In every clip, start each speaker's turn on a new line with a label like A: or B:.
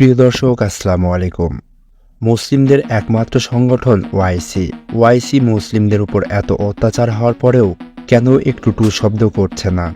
A: প্রিয় দর্শক, আসসালামু আলাইকুম। মুসলিমদের একমাত্র সংগঠন ওয়াইসি। ওয়াইসি মুসলিমদের উপর এত অত্যাচার হওয়ার পরেও কেন একটু টু শব্দ করছে না?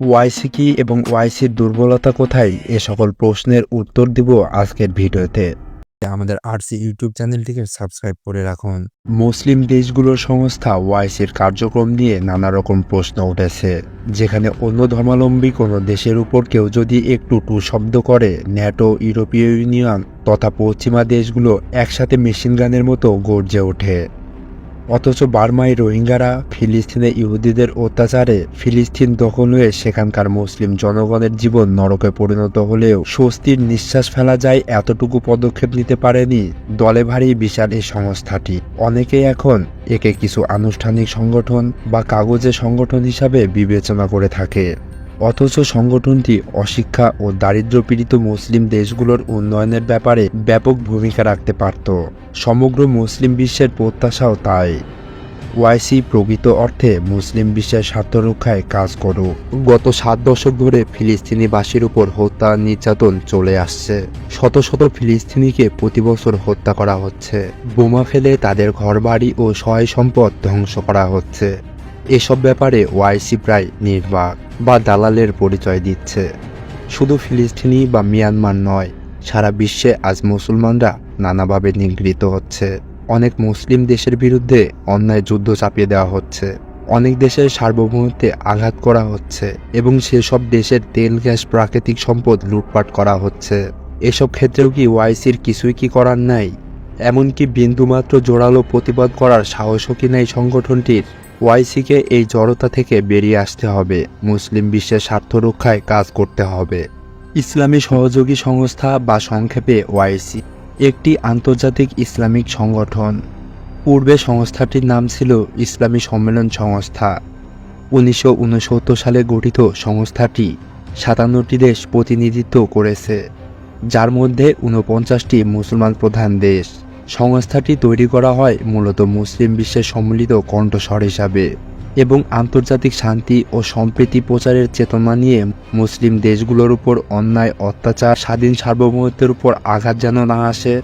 A: ওয়াইসি কি এবং ওয়াইসির দুর্বলতা কোথায়? এ সকল প্রশ্নের উত্তর দিব আজকের ভিডিওতে। আমাদের আরসি ইউটিউব চ্যানেলটিকে সাবস্ক্রাইব করে রাখুন। মুসলিম দেশগুলোর সংস্থা ওয়াইসির কার্যক্রম নিয়ে নানা রকম প্রশ্ন উঠেছে, যেখানে অন্য ধর্মাবলম্বী কোনো দেশের উপর কেউ যদি একটু টু শব্দ করে, ন্যাটো, ইউরোপীয় ইউনিয়ন তথা পশ্চিমা দেশগুলো একসাথে মেশিন গানের মতো গর্জে ওঠে। অথচ বার্মায় রোহিঙ্গারা ফিলিস্তিনে ইহুদিদের অত্যাচারে ফিলিস্তিন দখল হয়ে সেখানকার মুসলিম জনগণের জীবন নরকে পরিণত হলেও স্বস্তির নিঃশ্বাস ফেলা যায় এতটুকু পদক্ষেপ নিতে পারেনি দলে ভারী বিশাল এই সংস্থাটি। অনেকেই এখন একে কিছু আনুষ্ঠানিক সংগঠন বা কাগজে সংগঠন হিসাবে বিবেচনা করে থাকে। অথচ সংগঠনটি অশিক্ষা ও দারিদ্র্যপীড়িত মুসলিম দেশগুলোর উন্নয়নের ব্যাপারে ব্যাপক ভূমিকা রাখতে পারত। সমগ্র মুসলিম বিশ্বের প্রত্যাশাও তাই। ওয়াইসি প্রকৃত অর্থে মুসলিম বিশ্বের স্বার্থ রক্ষায় কাজ করুক। গত সাত দশক ধরে ফিলিস্তিনিবাসীর উপর হত্যা নির্যাতন চলে আসছে। শত শত ফিলিস্তিনিকে প্রতি বছর হত্যা করা হচ্ছে। বোমা ফেলে তাদের ঘরবাড়ি ও সহায় সম্পদ ধ্বংস করা হচ্ছে। এসব ব্যাপারে ওয়াইসি প্রায় নির্বাক বা দালালের পরিচয় দিচ্ছে। শুধু ফিলিস্তিনি বা মিয়ানমার নয়, সারা বিশ্বে আজ মুসলমানরা নানাভাবে নিগৃহীত হচ্ছে। অনেক মুসলিম দেশের বিরুদ্ধে অন্যায় যুদ্ধ চাপিয়ে দেওয়া হচ্ছে। অনেক দেশের সার্বভৌমত্বে আঘাত করা হচ্ছে এবং সেসব দেশের তেল, গ্যাস, প্রাকৃতিক সম্পদ লুটপাট করা হচ্ছে। এসব ক্ষেত্রেও কি ওয়াইসির কিছুই কি করার নাই? এমনকি বিন্দুমাত্র জোরালো প্রতিবাদ করার সাহসও কি নাই সংগঠনটির? ওয়াইসিকে এই জড়তা থেকে বেরিয়ে আসতে হবে। মুসলিম বিশ্বের স্বার্থ রক্ষায় কাজ করতে হবে। ইসলামী সহযোগী সংস্থা বা সংক্ষেপে ওয়াইসি, একটি আন্তর্জাতিক ইসলামিক সংগঠন। পূর্বে সংস্থাটির নাম ছিল ইসলামী সম্মেলন সংস্থা। উনিশশো উনসত্তর সালে গঠিত সংস্থাটি সাতান্নটি দেশ প্রতিনিধিত্ব করেছে, যার মধ্যে ঊনপঞ্চাশটি মুসলমান প্রধান দেশ। সংস্থাটি তৈরি করা হয় মূলত মুসলিম বিশ্বের সম্মিলিত কণ্ঠস্বর হিসাবে এবং আন্তর্জাতিক শান্তি ও সম্প্রীতি প্রচারের চেতনা নিয়ে মুসলিম দেশগুলোর উপর অন্যায়, অত্যাচার, স্বাধীন সার্বভৌমত্বের উপর আঘাত যেন না আসে,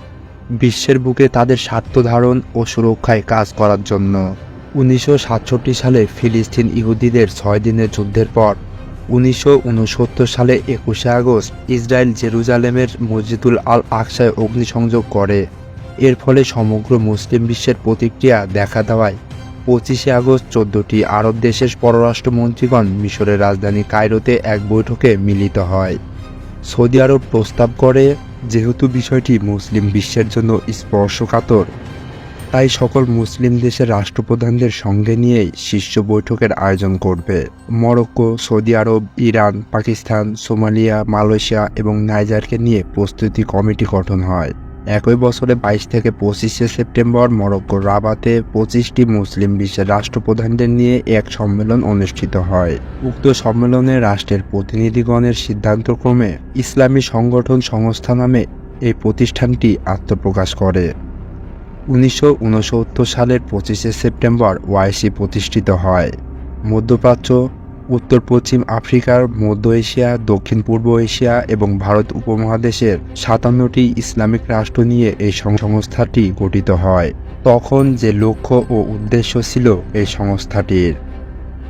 A: বিশ্বের বুকে তাদের স্বার্থ ধারণ ও সুরক্ষায় কাজ করার জন্য। উনিশশো সাতষট্টি সালে ফিলিস্তিন ইহুদিদের ছয় দিনের যুদ্ধের পর উনিশশো উনসত্তর সালে একুশে আগস্ট ইসরায়েল জেরুজালেমের মসজিদুল আল আকসায় অগ্নিসংযোগ করে। এর ফলে সমগ্র মুসলিম বিশ্বের প্রতিক্রিয়া দেখা দেওয়ায় পঁচিশে আগস্ট চোদ্দটি আরব দেশের পররাষ্ট্রমন্ত্রীগণ মিশরের রাজধানী কায়রোতে এক বৈঠকে মিলিত হয়। সৌদি আরব প্রস্তাব করে, যেহেতু বিষয়টি মুসলিম বিশ্বের জন্য স্পর্শকাতর, তাই সকল মুসলিম দেশের রাষ্ট্রপ্রধানদের সঙ্গে নিয়েই শীর্ষ বৈঠকের আয়োজন করবে। Morocco, Saudi Arab, Iran, Pakistan, Somalia, Malaysia এবং নাইজারকে নিয়ে প্রস্তুতি কমিটি গঠন হয়। একই বছরে বাইশ থেকে পঁচিশে সেপ্টেম্বর মরক্কোর রাবাতে পঁচিশটি মুসলিম বিশ্বের রাষ্ট্রপ্রধানদের নিয়ে এক সম্মেলন অনুষ্ঠিত হয়। উক্ত সম্মেলনে রাষ্ট্রের প্রতিনিধিগণের সিদ্ধান্তক্রমে ইসলামী সংগঠন সংস্থা নামে এই প্রতিষ্ঠানটি আত্মপ্রকাশ করে। উনিশশো উনসত্তর সালের পঁচিশে সেপ্টেম্বর ওয়াইসি প্রতিষ্ঠিত হয়। মধ্যপ্রাচ্য উত্তর, পশ্চিম আফ্রিকার মধ্য এশিয়া, দক্ষিণ পূর্ব এশিয়া এবং ভারত উপমহাদেশের সাতান্নটি ইসলামিক রাষ্ট্র নিয়ে এই সংস্থাটি গঠিত হয়। তখন যে লক্ষ্য ও উদ্দেশ্য ছিল এই সংস্থাটির।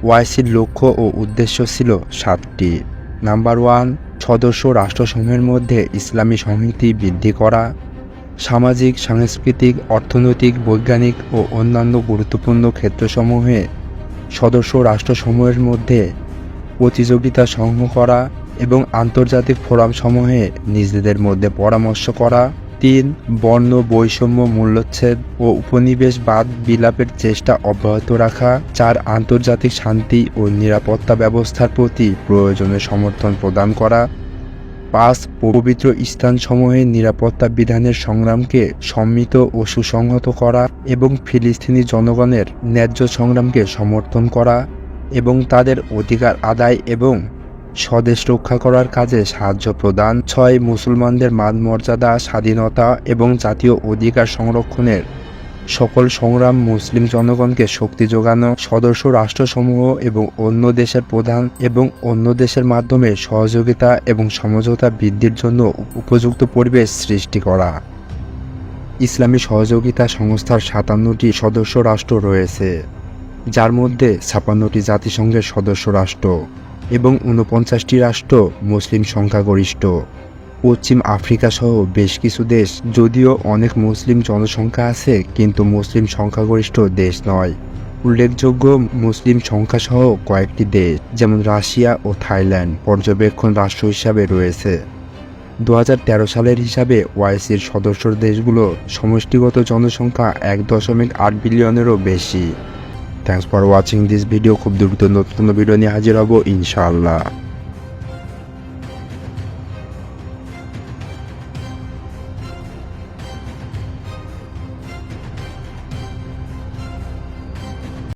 A: ওয়াইসির লক্ষ্য ও উদ্দেশ্য ছিল সাতটি। নাম্বার ওয়ান, সদস্য রাষ্ট্রসমূহের মধ্যে ইসলামী সংহতি বৃদ্ধি করা। সামাজিক, সাংস্কৃতিক, অর্থনৈতিক, বৈজ্ঞানিক ও অন্যান্য গুরুত্বপূর্ণ ক্ষেত্রসমূহে সদস্য রাষ্ট্রসমূহের মধ্যে প্রতিযোগিতা সংগ্রহ করা এবং আন্তর্জাতিক ফোরাম সমূহে নিজেদের মধ্যে পরামর্শ করা। তিন, বর্ণ, বৈষম্য, মূল্যচ্ছেদ ও উপনিবেশবাদ বিলাপের চেষ্টা অব্যাহত রাখা। চার, আন্তর্জাতিক শান্তি ও নিরাপত্তা ব্যবস্থার প্রতি প্রয়োজনে সমর্থন প্রদান করা। পাঁচ পবিত্র স্থানসমূহের নিরাপত্তা বিধানের সংগ্রামকে সম্মিত ও সুসংহত করা এবং ফিলিস্তিনি জনগণের ন্যায্য সংগ্রামকে সমর্থন করা এবং তাদের অধিকার আদায় এবং স্বদেশ রক্ষা করার কাজে সাহায্য প্রদান। ছয় মুসলমানদের মান মর্যাদা স্বাধীনতা এবং জাতীয় অধিকার সংরক্ষণের সকল সংগ্রাম মুসলিম জনগণকে শক্তি যোগানো, সদস্য রাষ্ট্রসমূহ এবং অন্য দেশের প্রধান এবং অন্য দেশের মাধ্যমে সহযোগিতা এবং সমঝোতা বৃদ্ধির জন্য উপযুক্ত পরিবেশ সৃষ্টি করা। ইসলামী সহযোগিতা সংস্থার সাতান্নটি সদস্য রাষ্ট্র রয়েছে, যার মধ্যে ছাপান্নটি জাতিসংঘের সদস্য রাষ্ট্র এবং ঊনপঞ্চাশটি রাষ্ট্র মুসলিম সংখ্যাগরিষ্ঠ। পশ্চিম আফ্রিকা সহ বেশ কিছু দেশ, যদিও অনেক মুসলিম জনসংখ্যা আছে, কিন্তু মুসলিম সংখ্যাগরিষ্ঠ দেশ নয়। উল্লেখযোগ্য মুসলিম সংখ্যাসহ কয়েকটি দেশ, যেমন রাশিয়া ও থাইল্যান্ড, পর্যবেক্ষণ রাষ্ট্র হিসাবে রয়েছে। দু হাজার তেরো সালের হিসাবে ওয়াইসির সদস্য দেশগুলো সমষ্টিগত জনসংখ্যা এক দশমিক আট বিলিয়নেরও বেশি। Thanks for watching this video খুব দ্রুত নতুন ভিডিও নিয়ে হাজির হব, ইনশাআল্লাহ।